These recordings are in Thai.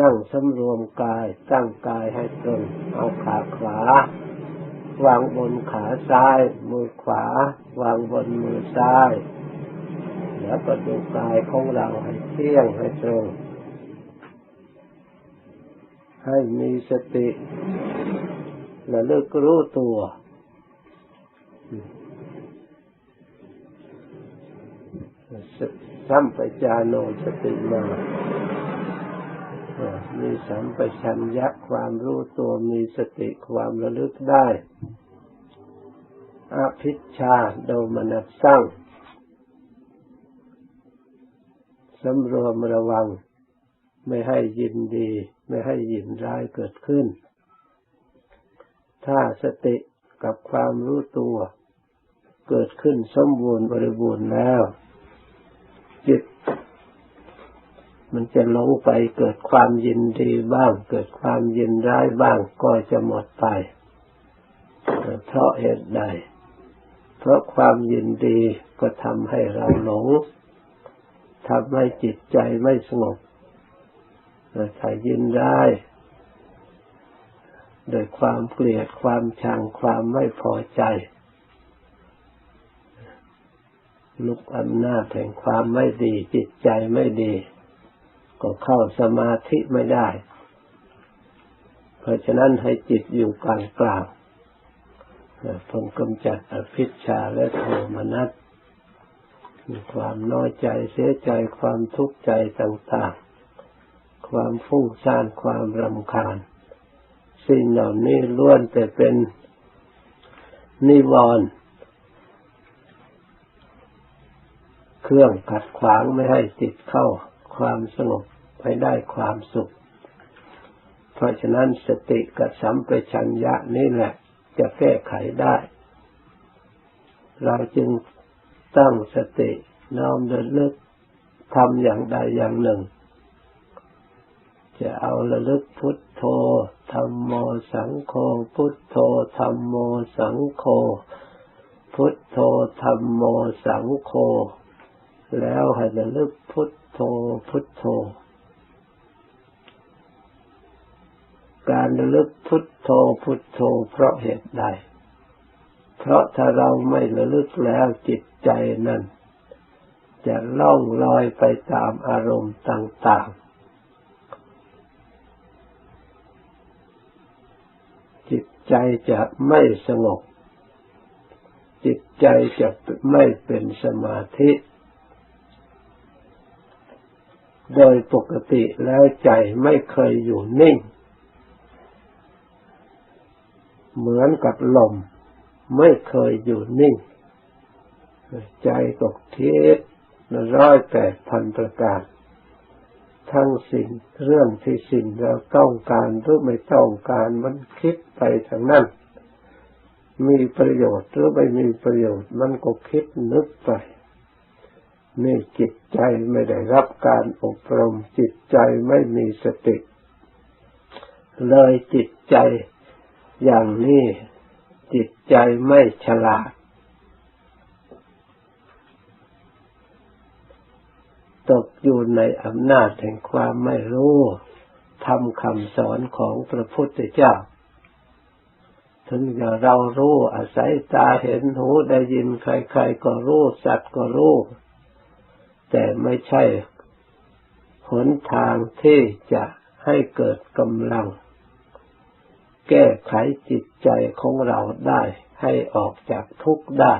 นั่งสำรวมกายตั้งกายให้ตรงเอาขาขวาวางบนขาซ้าย มือขวา วางบนมือซ้าย แล้วก็ดูกายของเราให้เที่ยงให้ตรง ให้มีสติและเลิกรู้ตัว สัมปจาโนสติมา มีสัมปชัญญะความรู้ตัวมีสติความระลึกได้อภิชาโดมนัสสั่งสำรวมระวัง ไม่ให้ยินดี ไม่ให้ยินร้ายเกิดขึ้น ถ้าสติกับความรู้ตัว เกิดขึ้นสมบูรณ์บริบูรณ์แล้ว จิต มันจะหลงไปเกิดความยินดีบ้าง เกิดความยินร้ายบ้างก็จะหมดไป เพราะเหตุใด เพราะความยินดีก็ทำให้เราหลงทำให้จิตใจไม่สงบถ้ายินได้โดยความเกลียดความชังความไม่พอใจ ลุกอำนาจแห่งความไม่ดี จิตใจไม่ดี ก็เข้าสมาธิไม่ได้ เพราะฉะนั้นให้จิตอยู่กลางกลางทงกำจัดอภิชาและโทมนัสมีความน้อยใจเสียใจความทุกข์ใจต่างๆ ความฟุ้งซ่านความรำคาญ สิ่งเหล่านี้ล้วนแต่เป็นนิวรณ์เครื่องขัดขวางไม่ให้จิตเข้า ความสงบไปได้ความสุข เพราะฉะนั้นสติกับสัมปชัญญะนี่แหละ จะแก้ไขได้ เราจึงตั้งสติน้อมระลึกทำอย่างใดอย่างหนึ่ง จะเอาระลึกพุทโธธรรมโมสังโฆพุทโธธรรมโมสังโฆพุทโธธรรมโมสังโฆแล้วให้ระลึกพุท ธพุทโธ การระลึกพุทโธพุทโธเพราะเหตุใด เพราะถ้าเราไม่ระลึกแล้วจิตใจนั้นจะล่องลอยไปตามอารมณ์ต่าง ๆ จิตใจจะไม่สงบ จิตใจจะไม่เป็นสมาธิ โดยปกติแล้วใจไม่เคยอยู่นิ่ง เหมือนกับลม ไม่เคยอยู่นิ่ง ใจตกเทศร้อยแปดพันประการ ทั้งสิ่งเรื่องที่สิ่งเราต้องการหรือไม่ต้องการมันคิดไปทางนั้น มีประโยชน์หรือไม่มีประโยชน์มันก็คิดนึกไป นี่จิตใจไม่ได้รับการอบรม จิตใจไม่มีสติ เลยจิตใจอย่างนี้ จิตใจไม่ฉลาด ตกอยู่ในอำนาจแห่งความไม่รู้ทำคำสอนของพระพุทธเจ้า ถึงจะเรารู้อาศัยตาเห็นหูได้ยินใครๆก็รู้สัตว์ก็รู้ แต่ไม่ใช่หนทางที่จะให้เกิดกำลัง แก้ไขจิตใจของเราได้ให้ออกจากทุกข์ได้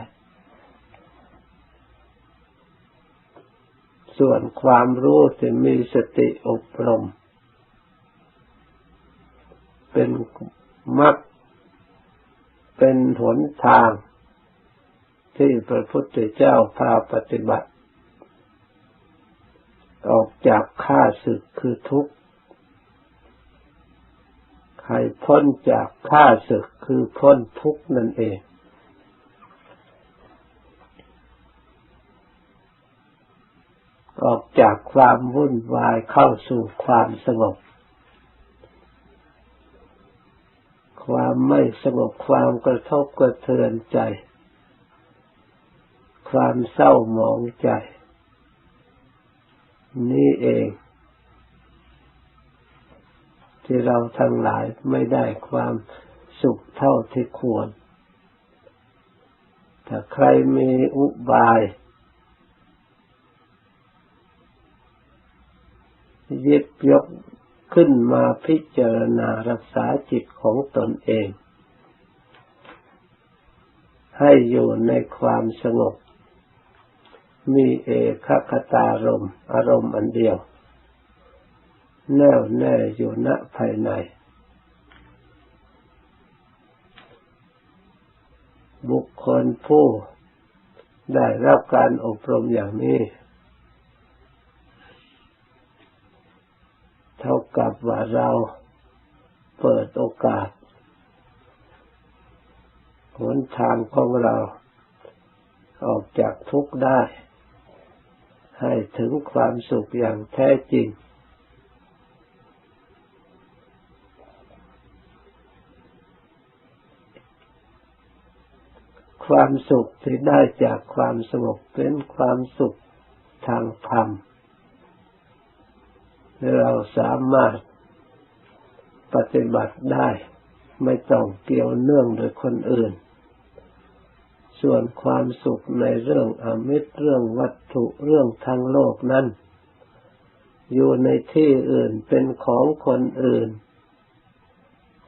ส่วนความรู้ที่มีสติอบรม เป็นมรรคเป็นหนทางที่พระพุทธเจ้าพาปฏิบัติ ออกจากข้าศึกคือทุกข์ให้พ้นจากข้าศึกคือพ้นทุกข์นั่นเอง ออกจากความวุ่นวายเข้าสู่ความสงบ ความไม่สงบความกระทบกระเทือนใจ ความเศร้าหมองใจ นี่เอง ที่เราทั้งหลายไม่ได้ความสุขเท่าที่ควร ถ้าใครมีอุบายยิบยกขึ้นมาพิจารณารักษาจิตของตนเอง ให้อยู่ในความสงบ มีเอกคตารมอารมณ์อันเดียว แน่วแน่อยู่ณภายใน บุคคลผู้ได้รับการอบรมอย่างนี้ เท่ากับว่าเราเปิดโอกาสหนทางของเราออกจากทุกข์ได้ ให้ถึงความสุขอย่างแท้จริง ความสุขที่ได้จากความสงบเป็นความสุขทางธรรม เราสามารถปฏิบัติได้ ไม่ต้องเกี่ยวเนื่องโดยคนอื่น ส่วนความสุขในเรื่องอมิตรเรื่องวัตถุเรื่องทางโลกนั้น อยู่ในที่อื่นเป็นของคนอื่น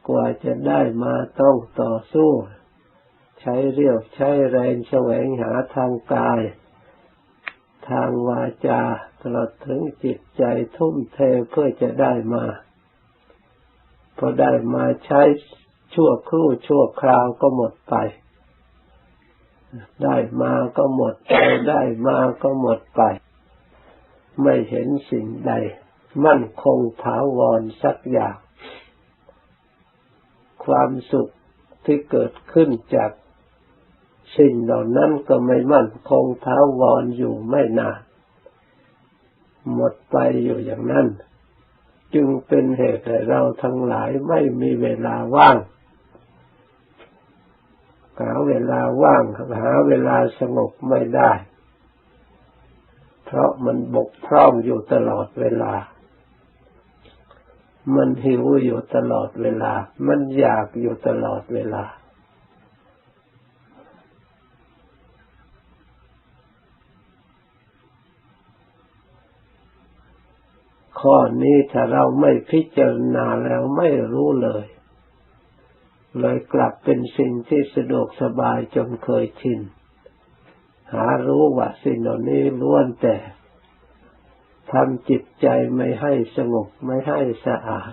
กว่าจะได้มาต้องต่อสู้ ใช้เรียวใช้แรงแสวงหาทางกาย ทางวาจาตลอดถึงจิตใจทุ่มเทเพื่อจะได้มา พอได้มาใช้ชั่วครู่ชั่วคราวก็หมดไป ได้มาก็หมดไปได้มาก็หมดไป ไม่เห็นสิ่งใด มั่นคงถาวรสักอย่าง ความสุขที่เกิดขึ้นจากสิ่งเหล่านั้นก็ไม่มั่นคงท้าวรอยู่ไม่นานหมดไปอยู่อย่างนั้น จึงเป็นเหตุให้เราทั้งหลายไม่มีเวลาว่างหาเวลาว่างหาเวลาสงบไม่ได้ เพราะมันบกพร่องอยู่ตลอดเวลา มันหิวอยู่ตลอดเวลา มันอยากอยู่ตลอดเวลา ข้อนี้ถ้าเราไม่พิจารณาแล้วไม่รู้เลย เลยกลับเป็นสิ่งที่สะดวกสบายจนเคยชิน หารู้ว่าสิ่งเหล่านี้ล้วนแต่ทำจิตใจไม่ให้สงบไม่ให้สะอาด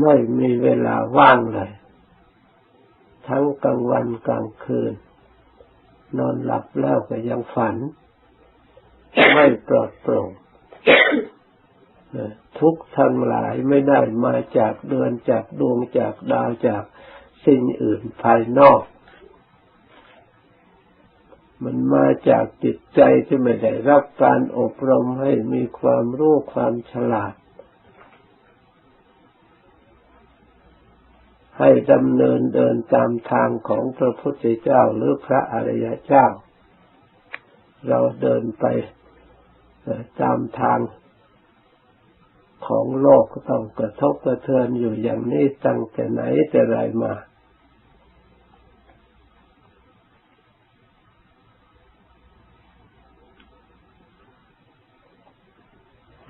ไม่มีเวลาว่างเลย ทั้งกลางวันกลางคืน นอนหลับแล้วก็ยังฝัน ไม่ปลอดโปร่ง ทุกทั้งหลายไม่ได้มาจากเดือนจากดวงจากดาวจากสิ่งอื่นภายนอก มันมาจากจิตใจที่ไม่ได้รับการอบรมให้มีความรู้ความฉลาด ให้ดำเนินเดินตามทางของพระพุทธเจ้าหรือพระอริยเจ้า เราเดินไปตามทาง ของโลกก็ต้องกระทบกระเทือนอยู่อย่างนี้ตั้งแต่ไหนแต่ไรมา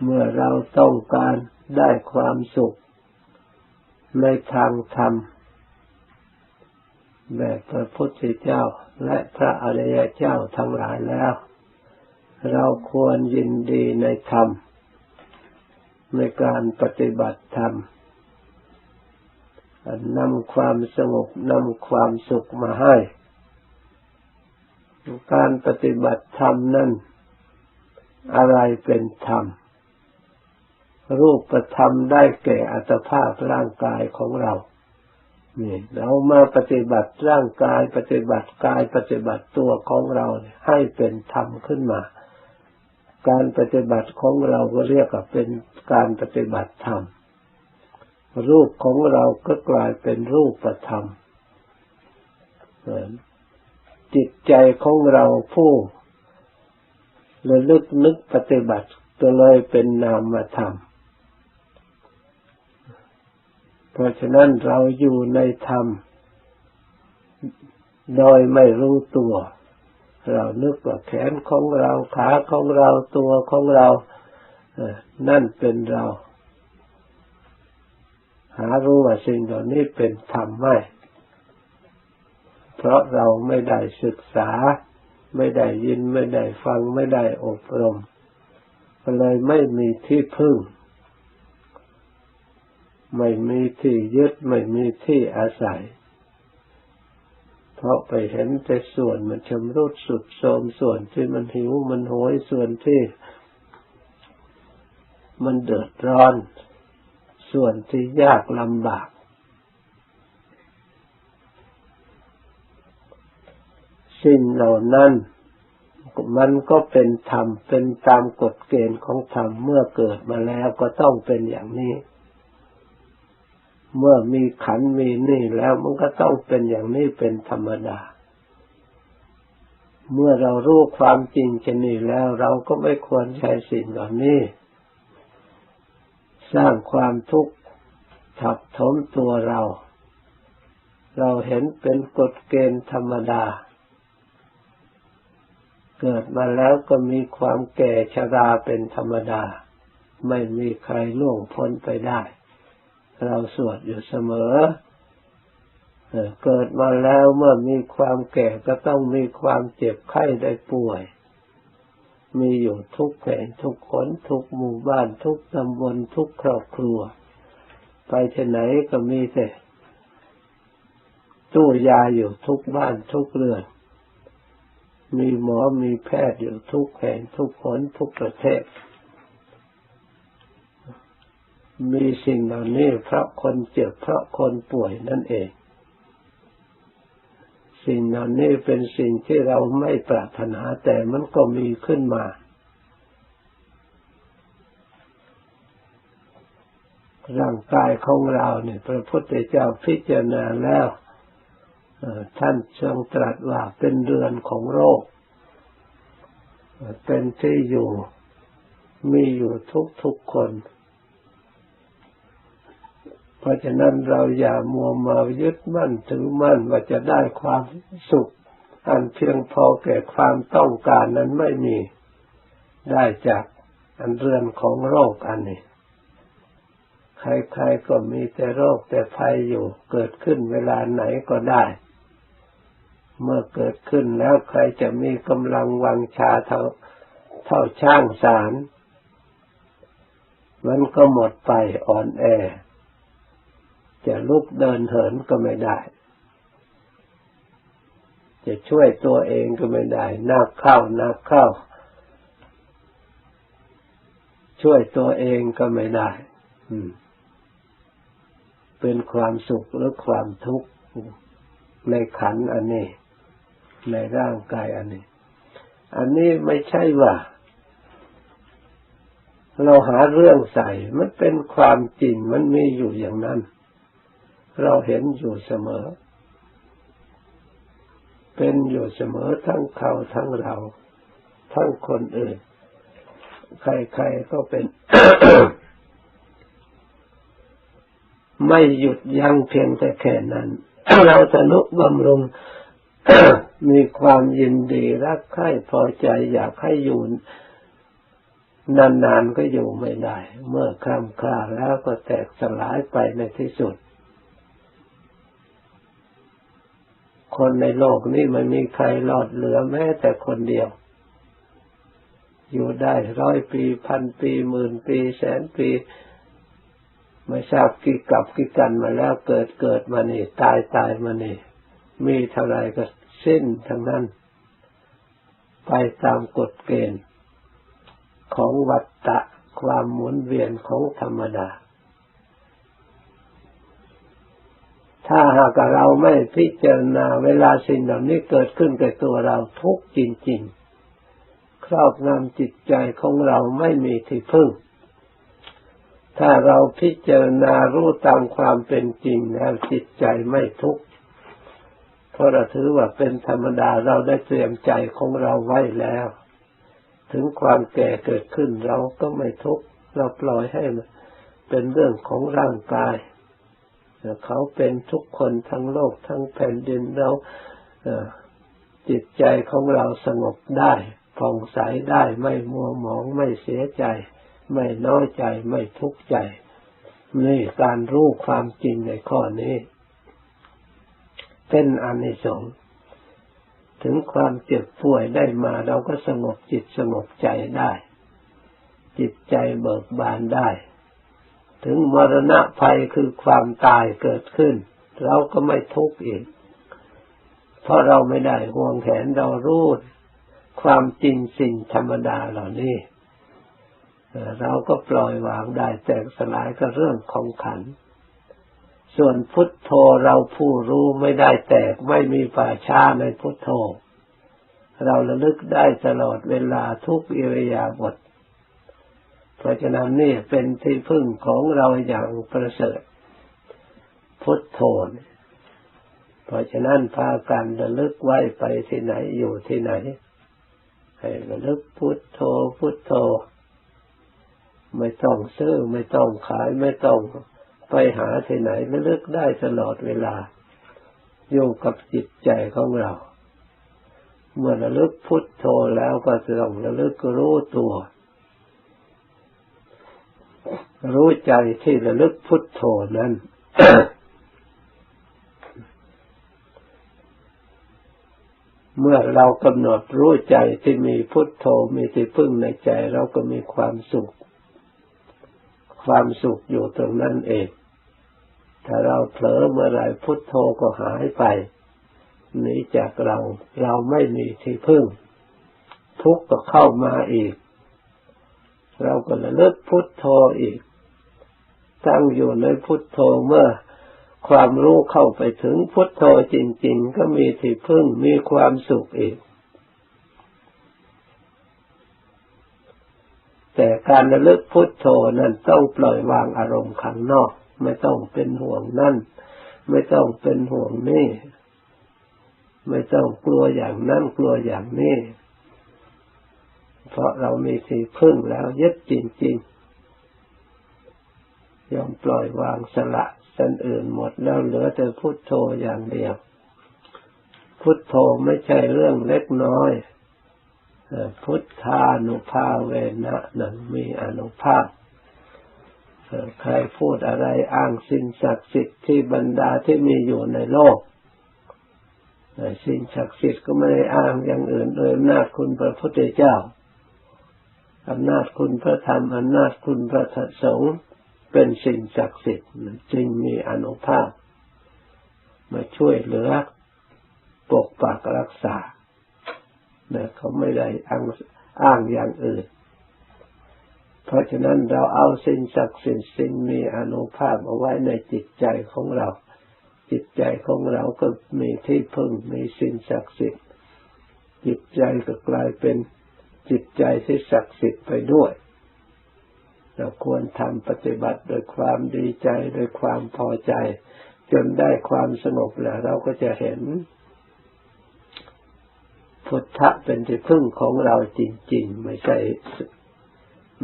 เมื่อเราต้องการได้ความสุข ในทางธรรม แบบพระพุทธเจ้าและพระอริยเจ้าทั้งหลายแล้ว เราควรยินดีในธรรม ในการปฏิบัติธรรมนำความสงบนำความสุขมาให้ การปฏิบัติธรรมนั้นอะไรเป็นธรรม รูปธรรมได้แก่อัตภาพร่างกายของเรานี่เรามาปฏิบัติร่างกายปฏิบัติกายปฏิบัติตัวของเราให้เป็นธรรมขึ้นมา การปฏิบัติของเราก็เรียกว่าเป็นการปฏิบัติธรรม รูปของเราก็กลายเป็นรูปธรรมจิตใจของเราผู้ระลึกนึกปฏิบัติก็เลยเป็นนามธรรม เพราะฉะนั้นเราอยู่ในธรรม โดยไม่รู้ตัว เรานึกว่าแขนของเราขาของเราตัวของเรานั่นเป็นเรา หารู้ว่าสิ่งเหล่านี้เป็นธรรมไม่เพราะเราไม่ได้ศึกษา ไม่ได้ยินไม่ได้ฟังไม่ได้อบรมเลยไม่มีที่พึ่ง ไม่มีที่ยึดไม่มีที่อาศัย เพราะไปเห็นแต่ส่วนมันชำรุดสุดโทมส่วนที่มันหิวมันโหยส่วนที่มันเดือดร้อน ส่วนที่ยากลำบาก สิ่งเหล่านั้นมันก็เป็นธรรมเป็นตามกฎเกณฑ์ของธรรมเมื่อเกิดมาแล้วก็ต้องเป็นอย่างนี้ เมื่อมีขันมีนี่แล้วมันก็ต้องเป็นอย่างนี้เป็นธรรมดา เมื่อเรารู้ความจริงชนี้แล้วเราก็ไม่ควรใช้สิ่งเหล่านี้ สร้างความทุกข์ทับถมตัวเรา เราเห็นเป็นกฎเกณฑ์ธรรมดา เกิดมาแล้วก็มีความแก่ชราเป็นธรรมดา ไม่มีใครล่วงพ้นไปได้ เราสวดอยู่เสมอ เกิดมาแล้วเมื่อมีความแก่ก็ต้องมีความเจ็บไข้ได้ป่วย มีอยู่ทุกแห่งทุกคนทุกหมู่บ้านทุกตำบลทุกครอบครัว ไปที่ไหนก็มีแต่ตู้ยาอยู่ทุกบ้านทุกเรือน มีหมอมีแพทย์อยู่ทุกแห่งทุกคนทุกประเทศ มีสิ่งเหล่านี้เพราะคนเจ็บเพราะคนป่วยนั่นเอง สิ่งเหล่านี้เป็นสิ่งที่เราไม่ปรารถนาแต่มันก็มีขึ้นมา ร่างกายของเราเนี่ย พระพุทธเจ้าพิจารณาแล้วท่านทรงตรัสว่าเป็นเรือนของโรค เป็นที่อยู่มีอยู่ทุกทุกคน เพราะฉะนั้นเราอย่ามัวมายึดมั่นถือมั่นว่าจะได้ความสุข อันเพียงพอแก่ความต้องการนั้นไม่มีได้จากอันเรื่อนของโรคอันนี้ใครๆก็มีแต่โรคแต่ภัยอยู่ เกิดขึ้นเวลาไหนก็ได้ เมื่อเกิดขึ้นแล้วใครจะมีกำลังวังชาเท่าเท่าช่างสาร มันก็หมดไปอ่อนแอ จะลุกเดินเหินก็ไม่ได้ จะช่วยตัวเองก็ไม่ได้นักเข้านักเข้า ช่วยตัวเองก็ไม่ได้เป็นความสุขหรือความทุกข์ในขันอันนี้ ในร่างกายอันนี้ อันนี้ไม่ใช่ว่าเราหาเรื่องใส่ มันเป็นความจริง มันมีอยู่อย่างนั้น เราเห็นอยู่เสมอ เป็นอยู่เสมอทั้งเขาทั้งเรา ทั้งคนอื่น ใครๆก็เป็น ไม่หยุดยั้งเพียงแต่แค่นั้น เราจะนุบำรุงมีความยินดีรักใคร่พอใจอยากให้อยู่นานๆก็อยู่ไม่ได้ เมื่อคำคลาแล้วก็แตกสลายไปในที่สุด คนในโลกนี้ไม่มีใครรอดเหลือแม้แต่คนเดียว อยู่ได้ร้อยปีพันปีหมื่นปี แสนปีไม่ทราบกี่กับกี่กันมาแล้วเกิดเกิดมานี่ตายตายมานี่ มีเท่าไรก็สิ้นทั้งนั้น ไปตามกฎเกณฑ์ของวัฏฏะความหมุนเวียนของธรรมดา ถ้าหากเราไม่พิจารณาเวลาสิ่งเหล่านี้เกิดขึ้นกับตัวเราทุกจริง ๆ ครอบงำจิตใจของเราไม่มีที่พึ่ง ถ้าเราพิจารณารู้ตามความเป็นจริงแล้วจิตใจไม่ทุกข์เพราะเราถือว่าเป็นธรรมดาเราได้เตรียมใจของเราไว้แล้ว ถึงความแก่เกิดขึ้นเราก็ไม่ทุกข์เราปล่อยให้มันเป็นเรื่องของร่างกาย เขาเป็นทุกคนทั้งโลกทั้งแผ่นดินเราจิตใจของเราสงบได้ผ่องใสได้ไม่มัวหมองไม่เสียใจ ไม่น้อยใจไม่ทุกข์ใจ นี่การรู้ความจริงในข้อนี้ เป็นอนิสงส์ถึงความเจ็บป่วยได้มาเราก็สงบจิตสงบใจได้ จิตใจเบิกบานได้ ถึงมรณะภัยคือความตายเกิดขึ้น เราก็ไม่ทุกข์อีก เพราะเราไม่ได้ห่วงแขนเรารู้ความจริงสิ่งธรรมดาเหล่านี้เราก็ปล่อยวางได้แตกสลายก็เรื่องของขัน ส่วนพุทโธเราผู้รู้ไม่ได้แตกไม่มีป่าช้าในพุทโธ เราระลึกได้ตลอดเวลาทุกอิริยาบถ เพราะฉะนั้นนี่เป็นที่พึ่งของเราอย่างประเสริฐ พุทโธเพราะฉะนั้นพากันระลึกไว้ไปที่ไหนอยู่ที่ไหน ให้ระลึกพุทโธพุทโธ ไม่ต้องซื้อไม่ต้องขายไม่ต้องไปหาที่ไหนระลึกได้ตลอดเวลา อยู่กับจิตใจของเรา เมื่อระลึกพุทโธแล้วก็จะต้องระลึกรู้ตัว รู้ใจที่ระลึกพุทโธนั้นเมื่อเรากำหนดรู้ใจที่มีพุทโธมีที่พึ่งในใจเราก็มีความสุข ความสุขอยู่ตรงนั้นเอง ถ้าเราเผลอเมื่อไรพุทโธก็หายไปหนีจากเราเราไม่มีที่พึ่ง ทุกข์ก็เข้ามาอีก เราก็ระลึกพุทโธอีก ตั้งอยู่ในพุทโธเมื่อความรู้เข้าไปถึงพุทโธจริง ๆ ก็มีที่พึ่งมีความสุขอีก แต่การระลึกพุทโธนั้นต้องปล่อยวางอารมณ์ข้างนอก ไม่ต้องเป็นห่วงนั่น ไม่ต้องเป็นห่วงนี่ ไม่ต้องกลัวอย่างนั้นกลัวอย่างนี้ เพราะเรามีสีพึ่งแล้วยึดจริง ๆ ยอมปล่อยวางสละสันอื่นหมดแล้วเหลือแต่พุทโธอย่างเดียว พุทโธไม่ใช่เรื่องเล็กน้อย พุทธานุภาเวนะนั้นมีอนุภาพใครพูดอะไรอ้างสิ่งศักดิ์สิทธิ์ที่บรรดาที่มีอยู่ในโลกสิ่งศักดิ์สิทธิ์ก็ไม่ได้อ้างอย่างอื่นเลยอำนาจคุณพระพุทธเจ้าอำนาจคุณพระธรรมอำนาจคุณพระสงฆ์ เป็นสิ่งศักดิ์สิทธิ์จึงมีอนุภาพ มาช่วยเหลือปกปักรักษานะเขาไม่ได้อ้างอ้างอย่างอื่น เพราะฉะนั้นเราเอาสิ่งศักดิ์สิทธิ์สิ่งมีอนุภาพเอาไว้ในจิตใจของเรา จิตใจของเราก็มีที่พึ่งมีสิ่งศักดิ์สิทธิ์จิตใจก็กลายเป็นจิตใจที่ศักดิ์สิทธิ์ไปด้วย เราควรทำปฏิบัติโดยความดีใจโดยความพอใจ จนได้ความสงบแล้วเราก็จะเห็น พุทธะเป็นที่พึ่งของเราจริง ๆ ไม่ใช่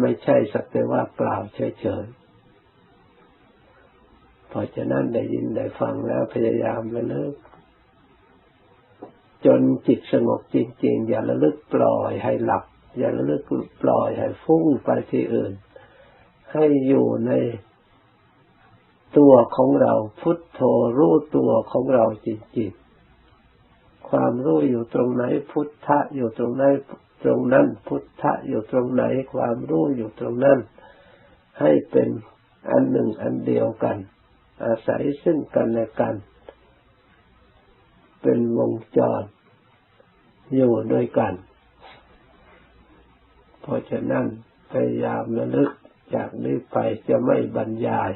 ไม่ใช่สักแต่ว่าเปล่าเฉยๆเพราะฉะนั้นได้ยินได้ฟังแล้วพยายามระลึกจนจิตสงบจริง ๆ อย่าระลึกปล่อยให้หลับ อย่าระลึกปล่อยให้ฟุ้งไปที่อื่น ให้อยู่ในตัวของเราพุทโธรู้ตัวของเราจริงๆความรู้อยู่ตรงไหนพุทธะอยู่ตรงไหนตรงนั้น พุทธะอยู่ตรงไหน ความรู้อยู่ตรงนั้น ให้เป็นอันหนึ่งอันเดียวกัน อาศัยซึ่งกันและกัน เป็นวงจรอยู่ด้วยกัน เพราะฉะนั้นพยายามระลึก จากนี้ไปจะไม่บรรยาย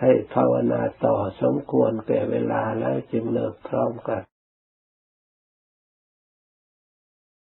ให้ภาวนาต่อสมควรแก่เวลาแล้วจึงเลิกพร้อมกัน